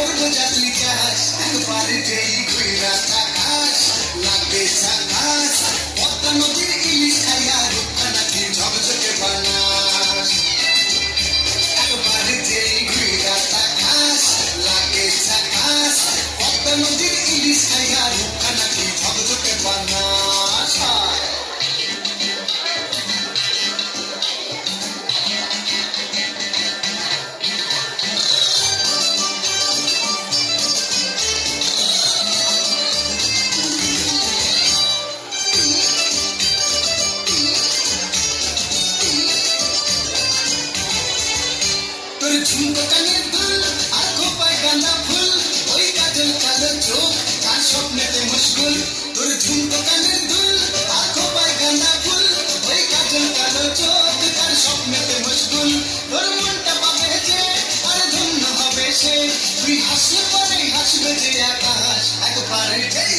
করব জাতি চাষ পাল্টেই ঘুরা থাকাস লাগবে সাকাস পদ্মা নদীর ইলিশ খাইয়া রূপা নাকি ঝকঝকে বানাস পাল্টেই ঘুরা থাকাস খাইয়া রূপা ঝুমকো কানের দুল আর খোপায় গাঁদা ফুল ওই কাজল কালো চোখ কার স্বপ্নেতে মুশকুল তোর ঝুমকো কানের দুল আর খোপায় গাঁদা ফুল ওই কাজল কালো চোখ কার স্বপ্নেতে মুশকুল তোর মনটা পাবে যে আর ধন্য হবে সে তুই হাসলে পরে হাসবে যে আকাশ একবারে যেই